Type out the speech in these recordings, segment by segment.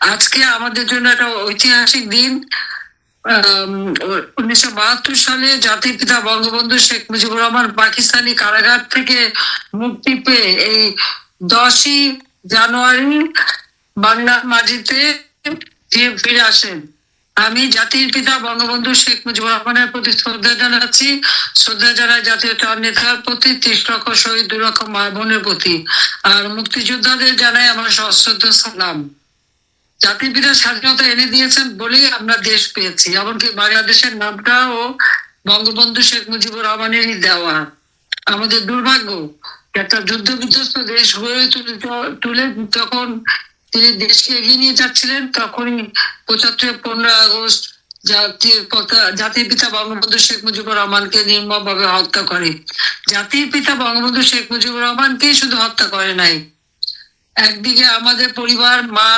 আজকে আমাদের জন্য একটা ঐতিহাসিক দিন। উনিশশো বাহাত্তর সালে জাতির পিতা বঙ্গবন্ধু শেখ মুজিবুর রহমান পাকিস্তানি কারাগার থেকে মুক্তি পেয়ে এই দশই জানুয়ারি বাংলার মাটিতে ফিরে- আসেন। আমি জাতির পিতা বঙ্গবন্ধু শেখ মুজিবুর রহমানের প্রতি শ্রদ্ধা জানাচ্ছি। শ্রদ্ধা জানাই জাতীয় নেতার প্রতি, ত্রিশ লক্ষ শহীদ দুই লক্ষ মা বোনের প্রতি। আর মুক্তিযোদ্ধাদের জানাই আমার সশ্রদ্ধ সালাম। পিতা স্বাধীনতা এনে দিয়েছেন বলেই আমরা দেশ পেয়েছি। এমনকি বাংলাদেশের নামটাও বঙ্গবন্ধু শেখ মুজিবুর রহমানেরই দেওয়া। আমাদের দুর্ভাগ্য, একটা যুদ্ধ বিধ্বস্ত দেশ গড়ে তুলে যখন তিনি দেশকে এগিয়ে নিয়ে যাচ্ছিলেন, তখনই পঁচাত্তর পনেরো আগস্ট জাতির পতা জাতির পিতা বঙ্গবন্ধু শেখ মুজিবুর রহমানকে নির্মম ভাবে হত্যা করে। জাতির পিতা বঙ্গবন্ধু শেখ মুজিবুর রহমানকেই শুধু হত্যা করে নাই। একদিকে আমাদের পরিবার, মা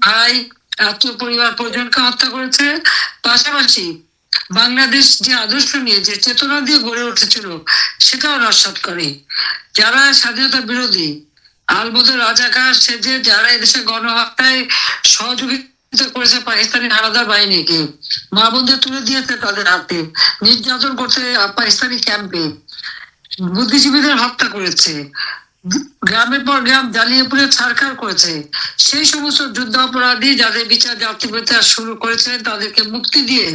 ভাই আত্মীয় পরিবার পরিজনকে হত্যা করেছে? পাশাপাশি বাংলাদেশ যে আদর্শ নিয়ে, যে চেতনা দিয়ে গড়ে উঠেছিল, সেটাও নস্বাত করে। যারা স্বাধীনতা বিরোধী, আলবদর রাজাকার, সেজে যারা এদেশে গণহত্যায় সহযোগিতা করেছে পাকিস্তানি হানাদার বাহিনীকে, মা বোনদের তুলে দিয়েছে তাদের হাতে। নির্যাতন করছে পাকিস্তানি ক্যাম্পে। বুদ্ধিজীবীদের হত্যা করেছে। গ্রামের পর গ্রাম জ্বালিয়ে পুড়ে ছাড়খার করেছে। সেই সমস্ত যুদ্ধ অপরাধী যাদের বিচার জাতিপিতা শুরু করেছিলেন, তাদেরকে মুক্তি দিয়ে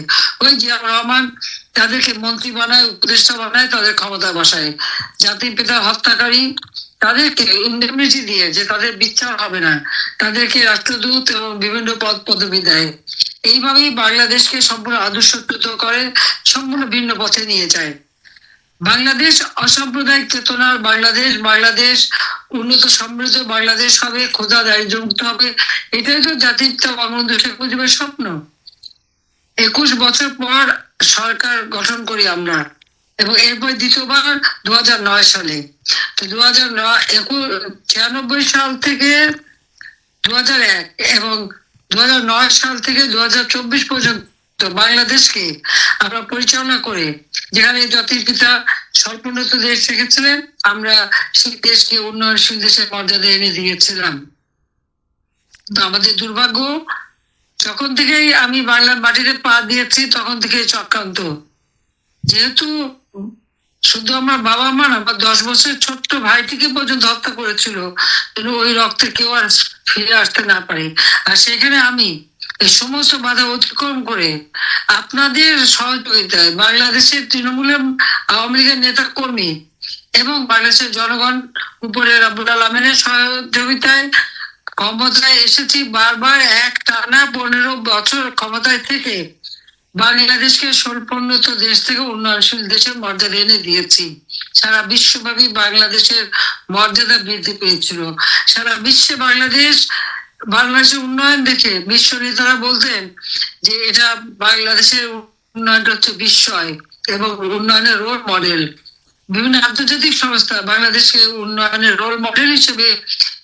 ওই জিয়া রহমান তাদেরকে মন্ত্রী বানায়, উপদেষ্টা বানায়, তাদের ক্ষমতা বসায়। জাতির পিতা হত্যাকারী তাদেরকে ইন্ডেমনিটি দিয়ে যে তাদের বিচার হবে না, তাদেরকে রাষ্ট্রদূত এবং বিভিন্ন পদ পদবি দেয়। এইভাবেই বাংলাদেশকে সম্পূর্ণ আদর্শচ্যুত করে, সম্পূর্ণ ভিন্ন পথে নিয়ে যায়। বাংলাদেশ অসাম্প্রদায়িক চেতনার বাংলাদেশ বাংলাদেশ, উন্নত সমৃদ্ধ বাংলাদেশ হবে, খোদা দারিদ্র মুক্ত হবে। এটাই তো জাতির বঙ্গবন্ধু শেখ মুজিবের স্বপ্ন। একুশ বছর পর সরকার গঠন করি আমরা, এবং এরপর দ্বিতীয়বার দু হাজার নয় সালে। তো দু হাজার নয়, একুশ, ছিয়ানব্বই সাল থেকে দু এক, এবং দু নয় সাল থেকে দু চব্বিশ পর্যন্ত বাংলাদেশকে আমরা পরিচালনা করে। যেখানে জাতির পিতা স্বল্পোন্নত দেশ রেখেছিলেন, আমরা সেই দেশকে উন্নয়নশীল দেশের মর্যাদা এনে দিয়েছিলাম। তো আমাদের দুর্ভাগ্য, যখন থেকেই আমি বাংলার মাটিতে পা দিয়েছি, তখন থেকে চক্রান্ত। যেহেতু শুধু আমার বাবা মা না, আমার দশ বছরের ছোট্ট ভাইটিকে পর্যন্ত হত্যা করেছিল ওই রক্তে কেউ আর ফিরে আসতে না পারে। আর সেখানে আমি সমস্ত বাধা অতিক্রম করে আপনাদের সহযোগিতায় বাংলাদেশের তৃণমূলের আওয়ামী লীগের নেতা কর্মী এবং বাংলাদেশের জনগণ উপরে আব্দুল আলমের সহযোগিতায় ক্ষমতায় এসেছি বারবার এক টানা পনেরো বছর ক্ষমতায় থেকে বাংলাদেশকে স্বল্পোন্নত দেশ থেকে উন্নয়নশীল দেশের মর্যাদা এনে দিয়েছি। সারা বিশ্বব্যাপী বাংলাদেশের মর্যাদা বৃদ্ধি পেয়েছিল। সারা বিশ্বে বাংলাদেশ বাংলাদেশের উন্নয়ন দেখে বিশ্ব নেতারা বলতেন যে এটা বাংলাদেশের উন্নয়নটা হচ্ছে বিস্ময় এবং উন্নয়নের রোল মডেল বিভিন্ন আন্তর্জাতিক সংস্থা বাংলাদেশকে উন্নয়নের রোল মডেল হিসেবে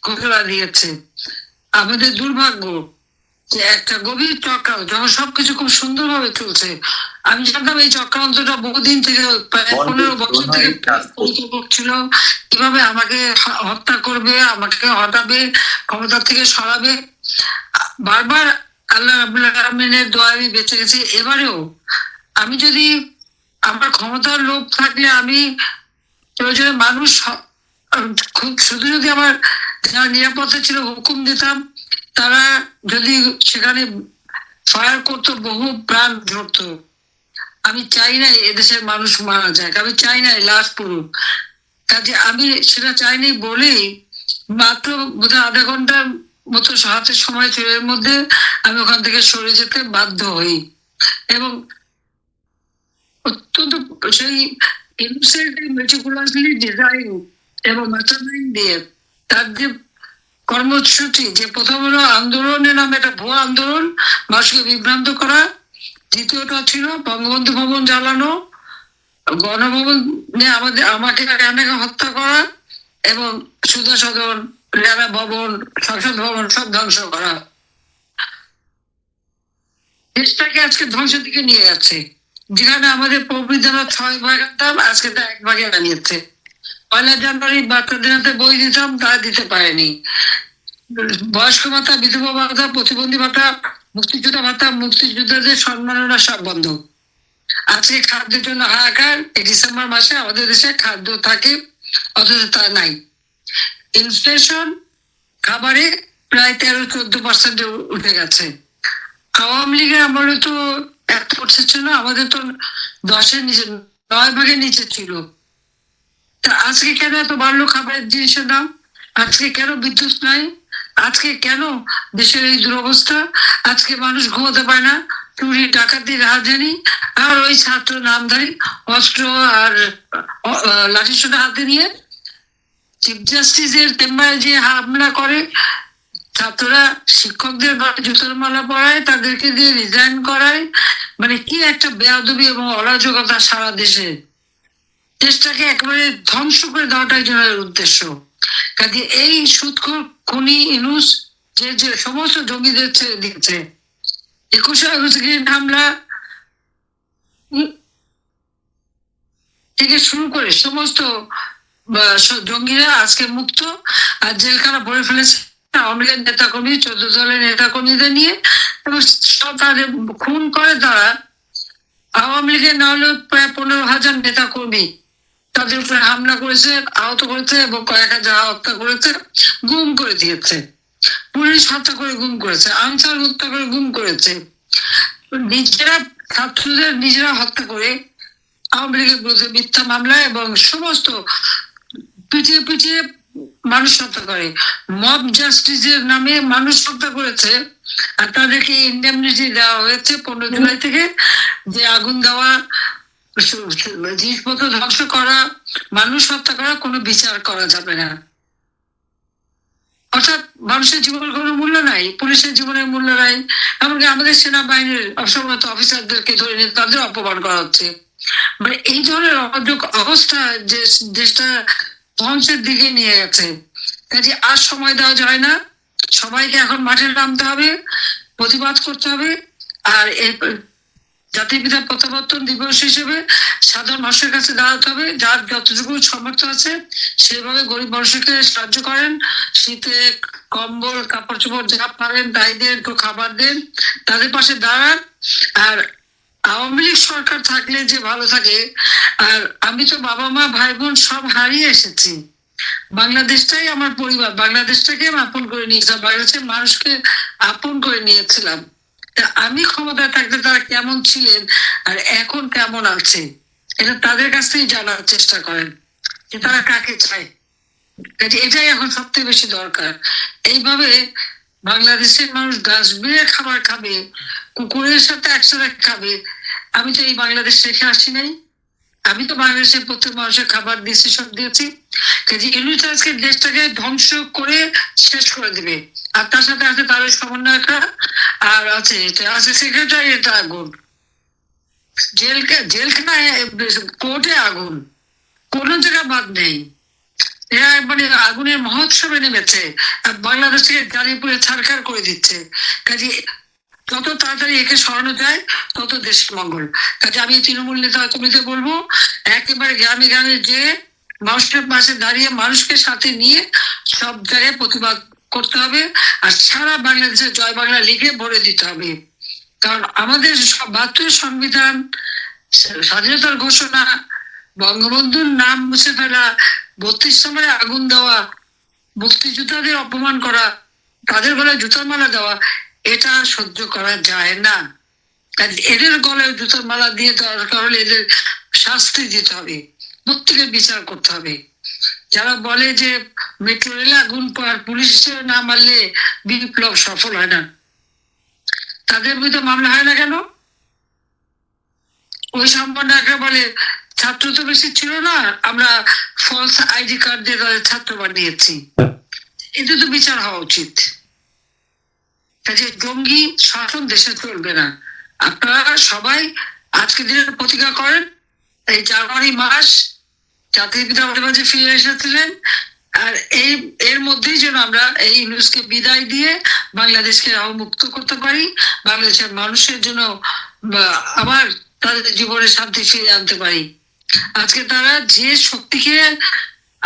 ঘোষণা দিয়েছে। আমাদের দুর্ভাগ্য যে একটা গভীর চক্রান্ত যখন সবকিছু খুব সুন্দরভাবে চলছে আমি জানতাম এই চক্রান্তটা বহুদিন থেকে পনেরো বছর থেকে ছিল কীভাবে আমাকে হত্যা করবে আমাকে হটাবে ক্ষমতা থেকে সরাবে। বারবার আল্লাহ রাবুল আলমিনের দোয়া আমি বেঁচে গেছি। এবারেও আমি যদি আমার ক্ষমতার লোভ থাকলে আমি প্রয়োজনে মানুষ খুব শুধু যদি আমার যারা নিরাপত্তা ছিল হুকুম দিতাম তারা যদি সেখানে ফায়ার করতো, বহু প্রাণ ঝরতো আমি চাই না এদেশের মানুষ মারা যাক, আমি চাই না লাশ পড়ুক। কাজে আমি সেটা চাইনি বলেই মাত্র বোধহয় আধা ঘণ্টার মতো হাতে সময় ছিল মধ্যে আমি ওখান থেকে সরে যেতে বাধ্য হই। এবং অত্যন্ত সেই ইনসেন্ট মেটিকুলাসলি ডিজাইন এবং মেথডাইন দিয়ে তার যে কর্মসূচি, যে প্রথম হলো আন্দোলনের নামে একটা ভুয়া আন্দোলন মানুষকে বিভ্রান্ত করা। দ্বিতীয়টা ছিল বঙ্গবন্ধু ভবন জ্বালানো, গণভবনে আমাদের, আমাকে রানাকে হত্যা করা এবং সুধা সদন রানা ভবন সংসদ ভবন সব ধ্বংস করা। দেশটাকে আজকে ধ্বংসের দিকে নিয়ে যাচ্ছে। যেখানে আমাদের প্রবৃদ্ধরা ছয় ভাগ, আজকে তা এক ভাগে বানিয়েছে। পয়লা জানুয়ারি বাচ্চাদের হাতে বই দিতাম তা দিতে পারেনি। বয়স্ক ভাতা, বিধবা ভাতা, প্রতিবন্ধী ভাতা, মুক্তিযোদ্ধা ভাতা, মুক্তিযোদ্ধাদের সম্মাননা সব বন্ধ। আজকে খাদ্যের জন্য হাহাকার, এই ডিসেম্বর মাসে আমাদের দেশে খাদ্য থাকে, অথচ তা নাই। ইনফ্লেশন খাবারে প্রায় তেরো, চোদ্দ পার্সেন্ট উঠে গেছে। আওয়ামী লীগের আমলে তো এত পার্সেন্ট ছিল, আমাদের তো দশের নিচে, নয় ভাগের নিচে ছিল। তা আজকে কেন এত বাড়লো খাবারের জিনিসের দাম? আজকে কেন বিদ্যুৎ নাই? আজকে কেন দেশের এই দুরবস্থা? আজকে মানুষ ঘুমোতে পারে না। চুরি ডাকাতি রাজধানী আর ওই ছাত্র নামধারী অস্ত্র আর লাঠি সোটা হাতে নিয়ে চিফ জাস্টিসের চেম্বারে যে হামলা করে, ছাত্ররা শিক্ষকদের জুতোর মালা পরায়, তাদেরকে দিয়ে রিজাইন করায়। মানে কি একটা বেয়াদবি এবং অরাজকতা সারা দেশে। দেশটাকে একেবারে ধ্বংস করে দেওয়াটাই জনের উদ্দেশ্য। কাজে এই সুৎখর খনি ইনুস, যে যে সমস্ত জঙ্গিদের ছেড়ে দিয়েছে, একুশে আগস্ট গ্রেন হামলা থেকে শুরু করে সমস্ত জঙ্গিরা আজকে মুক্ত, আর জেলখানা ভরে ফেলেছে। আওয়ামী লীগের নেতা কর্মী চোদ্দ দলের নেতা কর্মীদের নিয়ে, এবং তাদের খুন করে তারা। আওয়ামী লীগের না হলেও প্রায় পনেরো হাজার নেতা কর্মী তাদের উপরে হামলা করেছে, আহত করেছে এবং কয়েক হাজার হত্যা করেছে, গুম করে দিয়েছে। পুলিশ হত্যা করে গুম করেছে, আনসার হত্যা করে গুম করেছে। নিজেরা ছাত্রদের নিজেরা হত্যা করে আওয়ামী লীগের বিরুদ্ধে মিথ্যা মামলা এবং সমস্ত পিছিয়ে পিছিয়ে মানুষ হত্যা করে। মব জাস্টিসের নামে মানুষ হত্যা করেছে। আর তাদেরকে ইন্ডেমনিটি দেওয়া হয়েছে পনেরো জুলাই থেকে যে আগুন দেওয়া জিনিসপত্র ধ্বংস করা, মানুষ হত্যা করা, কোনো বিচার করা যাবে না। অর্থাৎ মানুষের জীবনের কোনো মূল্য নাই, পুলিশের জীবনের মূল্য নাই, এমনকি আমাদের সেনাবাহিনীর অসমত অফিসারদেরকে ধরে নিয়ে তাদের অপমান করা হচ্ছে। মানে এই ধরনের অযোগ অবস্থা যে দেশটা ধ্বংসের দিকে নিয়ে গেছে। কাজে আর সময় দেওয়া যায় না। সবাইকে এখন মাঠে নামতে হবে, প্রতিবাদ করতে হবে, আর জাতির পিতা প্রত্যাবর্তন দিবস হিসেবে সাধারণ মানুষের কাছে দাঁড়াতে হবে। যার যতটুকু সামর্থ্য আছে, সেভাবে গরিব মানুষকে সাহায্য করেন। শীতে কম্বল, কাপড় চোপড় যা পারেন তাই দেন একটু খাবার দেন, তাদের পাশে দাঁড়ান। আর আওয়ামী লীগ সরকার থাকলে যে ভালো থাকে, আর আমি তো বাবা, মা, ভাই, বোন সব হারিয়ে এসেছি। বাংলাদেশটাই আমার পরিবার, বাংলাদেশটাকে আমি আপন করে নিয়েছিলাম। বাংলাদেশের মানুষকে আপন করে নিয়েছিলাম। আমি ক্ষমতায় থাকতে তারা কেমন ছিলেন আর এখন কেমন আছে, এটা তাদের কাছ থেকেই জানার চেষ্টা করেন যে তারা কাকে চায়। এটাই এখন সবথেকে বেশি দরকার। এইভাবে বাংলাদেশের মানুষ ডাস্টবিনে খাবার খাবে, কুকুরের সাথে একসাথে খাবে, আমি তো এই বাংলাদেশ রেখে আসি নাই। আমি তো বাংলাদেশের প্রত্যেক মানুষের খাবার দিয়েছি সব দিয়েছি। কাজে ইউনিট আজকে দেশটাকে ধ্বংস করে শেষ করে দিবে। আর তার সাথে আছে তার সমন্বয়করা, আর আছে এটা আছে সেক্রেটারি এটা আগুন। জেলকে জেলখানায় কোর্টে আগুন। কোন জায়গা বাদ নেই। এরা মানে আগুনের মহোৎসবে নেমেছে। আর বাংলাদেশ থেকে জ্বালিয়ে পুড়ে ছাড়খাড় করে দিচ্ছে। কাজে যত তাড়াতাড়ি একে সরানো যায়, তত দেশের মঙ্গল। কাজে আমি তৃণমূল নেতা কমিতে বলব, একেবারে গ্রামে গ্রামে যে মানুষের পাশে দাঁড়িয়ে মানুষকে সাথে নিয়ে সব জায়গায় প্রতিবাদ করতে হবে আর সারা বাংলাদেশে জয় বাংলা লিখে ভরে দিতে হবে। কারণ আমাদের বাহাত্তর সংবিধান, স্বাধীনতার ঘোষণা, বঙ্গবন্ধুর নাম মুছে ফেলা, বত্রিশ নম্বরে আগুন দেওয়া, মুক্তিযোদ্ধাদের অপমান করা, তাদের গলায় জুতার মালা দেওয়া, এটা সহ্য করা যায় না। এদের গলায় জুতার মালা দিয়ে দরকার হলে এদের শাস্তি দিতে হবে, প্রত্যেকের বিচার করতে হবে। যারা বলে যে মেট্রো রেলে আগুন আর পুলিশ না মারলে বিপ্লব সফল হয় না। তাদের বিরুদ্ধে মামলা হয় না কেন? ওই সম্পন্ন একটা বলে, ছাত্র তো বেশি ছিল না, আমরা ফলস আইডি কার্ড দিয়ে তাদের ছাত্র বানিয়েছি। এতে তো বিচার হওয়া উচিত। কাজে জঙ্গি শাসন দেশে চলবে না। আপনারা সবাই আজকে দিনের প্রতিজ্ঞা করেন, এই জানুয়ারি মাস জাতির পিতা মাঝে ফিরে এসেছিলেন। আর এই, এর মধ্যেই যেন আমরা এই নিউজকে বিদায় দিয়ে বাংলাদেশকে মুক্ত করতে পারি, বাংলাদেশের মানুষের জন্য আবার তাদের জীবনে শান্তি ফিরে আনতে পারি। আজকে তারা যে শক্তিকে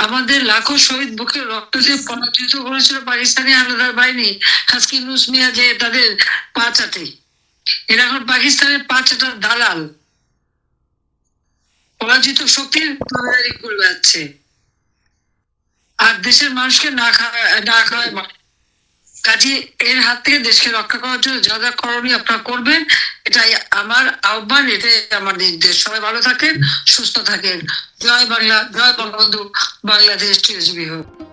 আমাদের লাখো শহীদ বুকে রক্ত দিয়ে পরাজিত করেছিল পাকিস্তানি হানাদার বাহিনী আজকে ইউনুস মিয়া যে তাদের পা চাটে। এরা এখন পাকিস্তানের পা চাটার দালাল। পরাজিত শক্তির তৈরি করে যাচ্ছে আর দেশের মানুষকে না খাওয়ায় না খাওয়ায় কাজে এর হাত থেকে দেশকে রক্ষা করার জন্য যা যা করণীয় আপনারা করবেন, এটাই আমার আহ্বান, এটাই আমার নির্দেশ। সবাই ভালো থাকেন, সুস্থ থাকেন। জয় বাংলা, জয় বঙ্গবন্ধু, বাংলাদেশ চিরজীবী হোক।